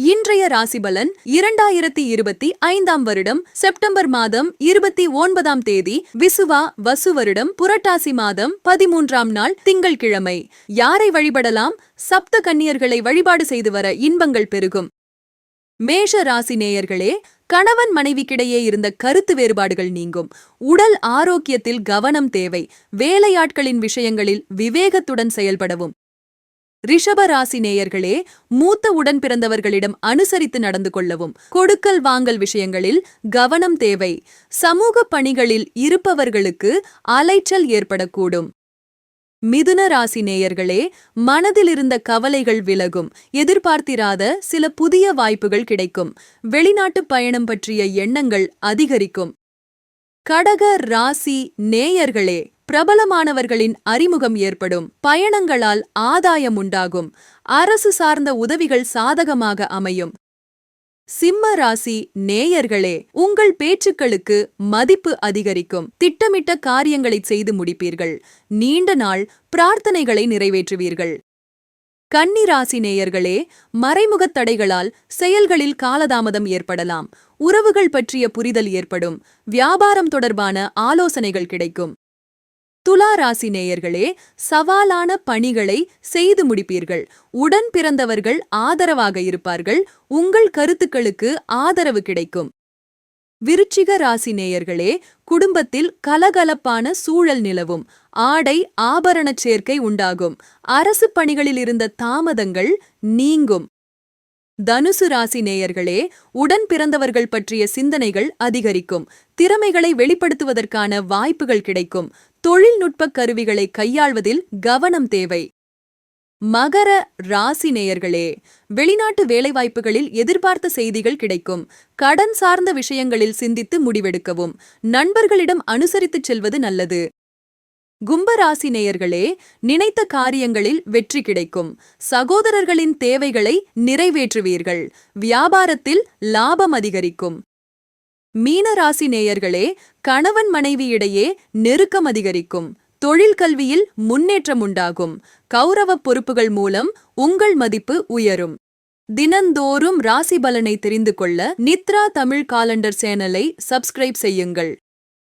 இன்றைய ராசிபலன் இரண்டாயிரத்தி இருபத்தி ஐந்தாம் வருடம் செப்டம்பர் மாதம் இருபத்தி ஒன்பதாம் தேதி விசுவா வசு வருடம் புரட்டாசி மாதம் பதிமூன்றாம் நாள் திங்கள்கிழமை. யாரை வழிபடலாம்? சப்த கன்னியர்களை வழிபாடு செய்து வர இன்பங்கள் பெருகும். மேஷ ராசி நேயர்களே கணவன் மனைவிக்கிடையே இருந்த கருத்து வேறுபாடுகள் நீங்கும். உடல் ஆரோக்கியத்தில் கவனம் தேவை. வேலையாட்களின் விஷயங்களில் விவேகத்துடன் செயல்படவும். ரிஷப ராசி நேயர்களே மூத்த உடன் பிறந்தவர்களிடம் அனுசரித்து நடந்து கொள்ளவும். கொடுக்கல் வாங்கல் விஷயங்களில் கவனம் தேவை. சமூக பணிகளில் இருப்பவர்களுக்கு அலைச்சல் ஏற்படக்கூடும். மிதுன ராசி நேயர்களே மனதில் இருந்த கவலைகள் விலகும். எதிர்பார்த்திராத சில புதிய வாய்ப்புகள் கிடைக்கும். வெளிநாட்டு பயணம் பற்றிய எண்ணங்கள் அதிகரிக்கும். கடக ராசி நேயர்களே பிரபலமானவர்களின் அறிமுகம் ஏற்படும் பயணங்களால் ஆதாயம் உண்டாகும் அரசு சார்ந்த உதவிகள் சாதகமாக அமையும். சிம்ம ராசி நேயர்களே உங்கள் பேச்சுக்களுக்கு மதிப்பு அதிகரிக்கும். திட்டமிட்ட காரியங்களை செய்து முடிப்பீர்கள். நீண்ட நாள் பிரார்த்தனைகளை நிறைவேற்றுவீர்கள். கன்னி ராசி நேயர்களே மறைமுகத் தடைகளால் செயல்களில் காலதாமதம் ஏற்படலாம். உறவுகள் பற்றிய புரிதல் ஏற்படும். வியாபாரம் தொடர்பான ஆலோசனைகள் கிடைக்கும். துலா ராசி நேயர்களே சவாலான பணிகளை செய்து முடிப்பீர்கள். உடன் பிறந்தவர்கள் ஆதரவாக இருப்பார்கள். உங்கள் கருத்துக்களுக்கு ஆதரவு கிடைக்கும். விருச்சிக ராசி நேயர்களே குடும்பத்தில் கலகலப்பான சூழல் நிலவும். ஆடை ஆபரணச் சேர்க்கை உண்டாகும். அரசு பணிகளில் இருந்த தாமதங்கள் நீங்கும். தனுசு ராசி நேயர்களே உடன் பிறந்தவர்கள் பற்றிய சிந்தனைகள் அதிகரிக்கும். திறமைகளை வெளிப்படுத்துவதற்கான வாய்ப்புகள் கிடைக்கும். தொழில்நுட்ப கருவிகளை கையாள்வதில் கவனம் தேவை. மகர ராசி நேயர்களே வெளிநாட்டு வேலைவாய்ப்புகளில் எதிர்பார்த்த செய்திகள் கிடைக்கும். கடன் சார்ந்த விஷயங்களில் சிந்தித்து முடிவெடுக்கவும். நண்பர்களிடம் அனுசரித்துச் செல்வது நல்லது. கும்பராசி நேயர்களே நினைத்த காரியங்களில் வெற்றி கிடைக்கும். சகோதரர்களின் தேவைகளை நிறைவேற்றுவீர்கள். வியாபாரத்தில் லாபம் அதிகரிக்கும். மீனராசி நேயர்களே கணவன் மனைவியிடையே நெருக்கம் அதிகரிக்கும். தொழில் கல்வியில் முன்னேற்றம் உண்டாகும். கௌரவ பொறுப்புகள் மூலம் உங்கள் மதிப்பு உயரும். தினந்தோறும் ராசி பலனை தெரிந்து கொள்ள நித்ரா தமிழ் காலண்டர் சேனலை சப்ஸ்கிரைப் செய்யுங்கள்.